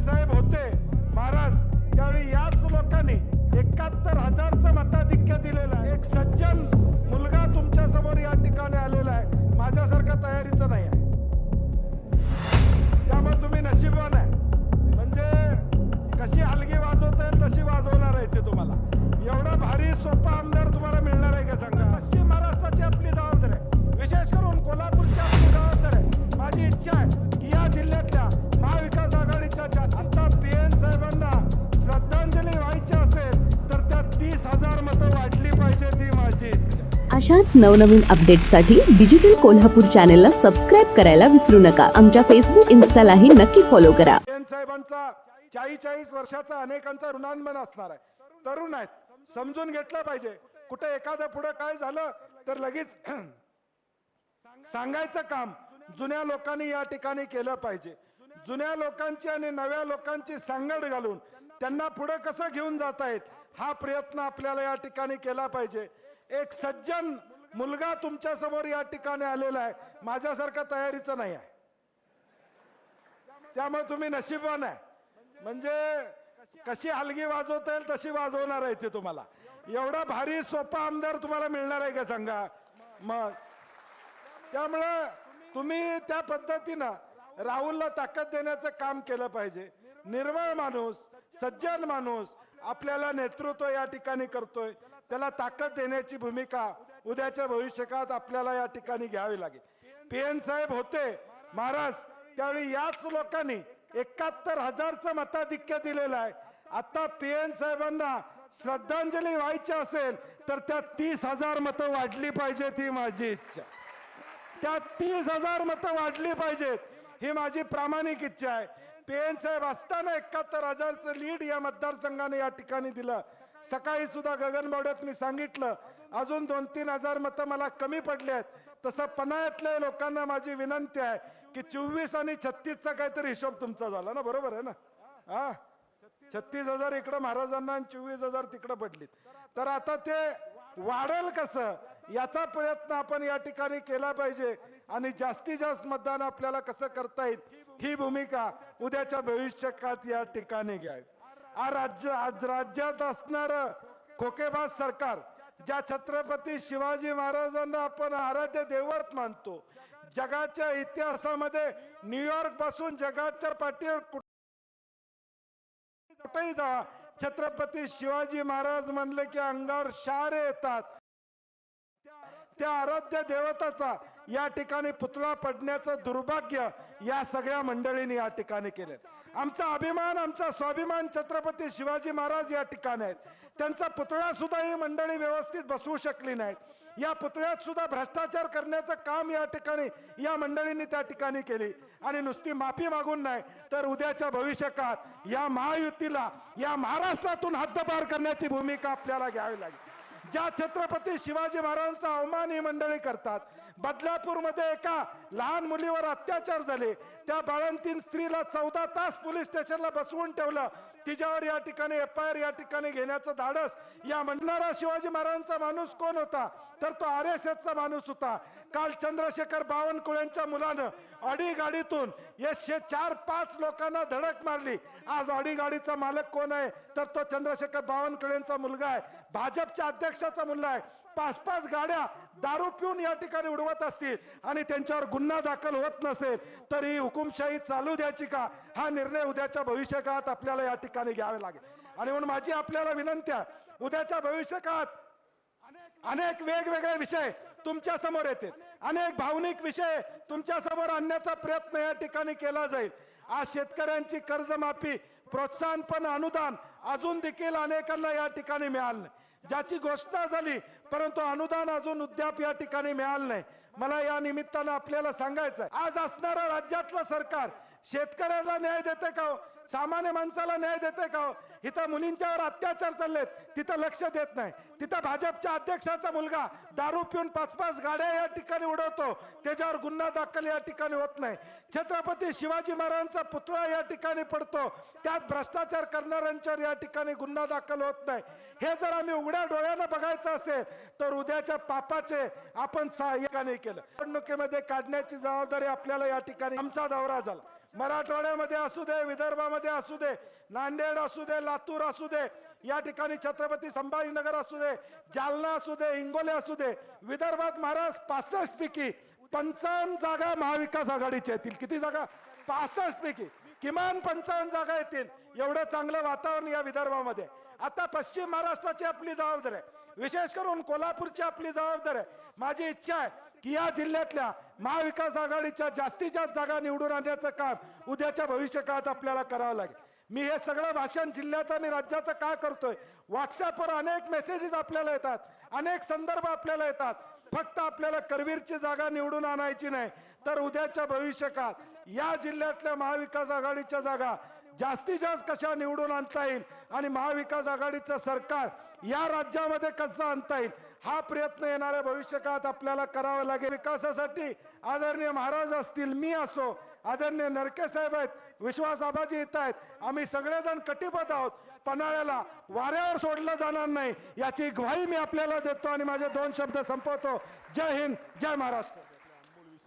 साहेब होते. महाराज त्यावेळी याच लोकांनी एकाहत्तर हजारचं मताधिक्य दिलेलं एक सज्जन अशाच नवनवीन अपडेट्ससाठी डिजिटल कोल्हापूर चॅनेलला सबस्क्राईब करायला विसरू नका. आमच्या फेसबुक इन्स्टालाही नक्की फॉलो करा. साहेबांचा चाळीस चाळीस वर्षाचा अनेकांचा ऋणांबन असणार आहे. तरुण आहेत. समजून घेतलं पाहिजे. कुठे एखादं पुढे काय झालं तर लगेच सांगायचं काम जुन्या लोकांनी या ठिकाणी केलं पाहिजे. जुन्या लोकांची आणि नव्या लोकांची सांगड घालून त्यांना पुढे कसं घेऊन जाता येत हा प्रयत्न आपल्याला या ठिकाणी केला पाहिजे. एक सज्जन मुलगा तुमच्यासमोर या ठिकाणी आलेला आहे. माझ्यासारखा तयारीचा नाही आहे. त्यामुळे तुम्ही नशीबवान आहे. म्हणजे कशी हलगी वाजवता येईल तशी वाजवणार आहे ते तुम्हाला. एवढा भारी सोपा आमदार तुम्हाला मिळणार आहे का सांगा? मग त्यामुळं तुम्ही त्या पद्धतीनं राहुलला ताकद देण्याचं काम केलं पाहिजे. निर्मळ माणूस सज्जन माणूस आपल्याला नेतृत्व या ठिकाणी करतोय. त्याला ताकद देण्याची भूमिका उद्याच्या भविष्यकाळात आपल्याला या ठिकाणी घ्यावी लागेल. पी एन साहेब होते महाराज त्यावेळी याच लोकांनी एकाहत्तर हजारचं मताधिक्य दिलेलं आहे. आता पी एन साहेबांना श्रद्धांजली व्हायची असेल तर त्या तीस हजार मतं वाढली पाहिजे ही माझी इच्छा. त्या तीस हजार मतं वाढली पाहिजेत ही माझी प्रामाणिक इच्छा आहे. पीएन साहेब असताना एकाहत्तर हजारचं लीड या मतदारसंघाने या ठिकाणी दिलं. सकाळी सुद्धा गगनबावड्यात मी सांगितलं अजून दोन तीन हजार मतं मला कमी पडले आहेत. तसं पन्हाळ्यातल्या लोकांना माझी विनंती आहे की चोवीस आणि छत्तीसचा काहीतरी हिशोब तुमचा झाला ना बरोबर आहे ना? हा? छत्तीस हजार इकडं महाराजांना आणि चोवीस हजार तिकडं पडलीत. तर आता ते वाढेल कसं? याचा प्रयत्न आपण या ठिकाणी केला पाहिजे आणि जास्तीत जास्त मतदान आपल्याला कसं करता येईल ही भूमिका उद्याच्या भविष्यकाळात या ठिकाणी घ्यावी. आज राज्य आज राज्यात असणार खोकेबाज सरकार ज्या छत्रपती शिवाजी महाराजांना आपण आराध्य देवत मानतो. जगाच्या इतिहासामध्ये न्यूयॉर्कपासून जगाच्या पाठीवर कुठेही जा छत्रपती शिवाजी महाराज म्हणले की अंगावर शारे येतात. त्या आराध्य देवताचा या ठिकाणी पुतळा पडण्याचं दुर्भाग्य या सगळ्या मंडळींनी या ठिकाणी केलं. आमचा अभिमान आमचा स्वाभिमान छत्रपती शिवाजी महाराज या ठिकाणी आहेत. त्यांचा पुतळा सुद्धा ही मंडळी व्यवस्थित बसवू शकली नाहीत. या पुतळ्यात सुद्धा भ्रष्टाचार करण्याचं काम या ठिकाणी या मंडळींनी त्या ठिकाणी केली. आणि नुसती माफी मागून नाही तर उद्याच्या भविष्यकाळात या महायुतीला या महाराष्ट्रातून हद्दपार करण्याची भूमिका आपल्याला घ्यावी लागेल. ज्या छत्रपती शिवाजी महाराजांचा अवमान ही मंडळी करतात बदलापूरमध्ये एका लहान मुलीवर अत्याचार झाले. त्या बाळंतीन स्त्रीला चौदा तास पोलीस स्टेशनला बसवून ठेवलं. तिच्यावर या ठिकाणी एफ आय आर या ठिकाणी घेण्याचं धाडस. या म्हणणारा शिवाजी महाराजांचा माणूस कोण होता? तर तो आर एस एसचा माणूस होता. काल चंद्रशेखर बावनकुळेंच्या मुलानं अडी गाडीतून एकशे चार पाच लोकांना धडक मारली. आज अडी गाडीचा मालक कोण आहे? तर तो चंद्रशेखर बावनकुळेंचा मुलगा आहे. भाजपच्या अध्यक्षाचा मुलगा आहे पाच पाच गाड्या दारू पिऊन या ठिकाणी उडवत असतील आणि त्यांच्यावर गुन्हा दाखल होत नसेल तर ही हुकुमशाही चालू द्यायची का? हा निर्णय उद्याच्या भविष्यकाळात आपल्याला या ठिकाणी घ्यावे लागेल. आणि म्हणून माझी आपल्याला विनंती आहे उद्याच्या भविष्यकाळात अनेक वेगवेगळे विषय तुमच्यासमोर येतील. अनेक भावनिक विषय तुमच्यासमोर आणण्याचा प्रयत्न या ठिकाणी केला जाईल. आज शेतकऱ्यांची कर्जमाफी प्रोत्साहन पण अनुदान अजून देखील अनेकांना या ठिकाणी मिळालं नाही. ज्याची घोषणा झाली परंतु अनुदान अजून उद्याप या ठिकाणी मिळालं नाही मला या निमित्तानं आपल्याला सांगायचं आज असणारं राज्यातलं सरकार शेतकऱ्याला न्याय देते का हो? सामान्य माणसाला न्याय देते का हो? इथं मुलींच्यावर अत्याचार चाललेत. तिथं लक्ष देत नाही. तिथं भाजपच्या अध्यक्षाचा मुलगा दारू पिऊन पाच पाच गाड्या या ठिकाणी उडवतो. त्याच्यावर गुन्हा दाखल या ठिकाणी होत नाही. छत्रपती शिवाजी महाराजांचा पुतळा या ठिकाणी पडतो. त्यात भ्रष्टाचार करणाऱ्यांच्यावर या ठिकाणी गुन्हा दाखल होत नाही. हे जर आम्ही उघड्या डोळ्यानं बघायचं असेल तर उद्याच्या पापाचे आपण सहाय्यकाने केलं. निवडणुकीमध्ये काढण्याची जबाबदारी आपल्याला या ठिकाणी आमचा दौरा झाला. मराठवाड्यामध्ये असू दे विदर्भामध्ये असू दे नांदेड असू दे लातूर असू दे या ठिकाणी छत्रपती संभाजीनगर असू दे जालना असू दे हिंगोली असू दे विदर्भात महाराज पासष्ट पैकी पंचावन्न जागा महाविकास आघाडीच्या येतील. किती जागा? पासष्ट पैकी. किमान पंचावन्न जागा येतील. एवढं चांगलं वातावरण या विदर्भामध्ये. आता पश्चिम महाराष्ट्राची आपली जबाबदारी आहे. विशेष करून कोल्हापूरची आपली जबाबदारी आहे. माझी इच्छा आहे की या जिल्ह्यातल्या महाविकास आघाडीच्या जास्तीत जास्त जागा निवडून आणण्याचं काम उद्याच्या भविष्य काळात आपल्याला करावं लागेल. मी हे सगळं भाषण जिल्ह्याचं आणि राज्याचं का करतोय? व्हॉट्सअपवर अनेक मेसेजेस आपल्याला येतात अनेक संदर्भ आपल्याला येतात. फक्त आपल्याला करवीरची जागा निवडून आणायची नाही. तर उद्याच्या भविष्यकाळात या जिल्ह्यातल्या महाविकास आघाडीच्या जागा जास्तीत जास्त कशा निवडून आणता येईल? आणि महाविकास आघाडीचं सरकार या राज्यामध्ये कसं आणता येईल? हा प्रयत्न येणाऱ्या भविष्यकाळात आपल्याला करावा लागेल. विकासासाठी आदरणीय महाराज असतील मी असो आदरणीय नरके साहेब आहेत विश्वास आबाजी येत आहेत आम्ही सगळेजण कटिबद्ध आहोत. पन्हाळ्याला वाऱ्यावर सोडलं जाणार नाही याची ग्वाही मी आपल्याला देतो आणि माझे दोन शब्द संपवतो. जय हिंद जय महाराष्ट्र.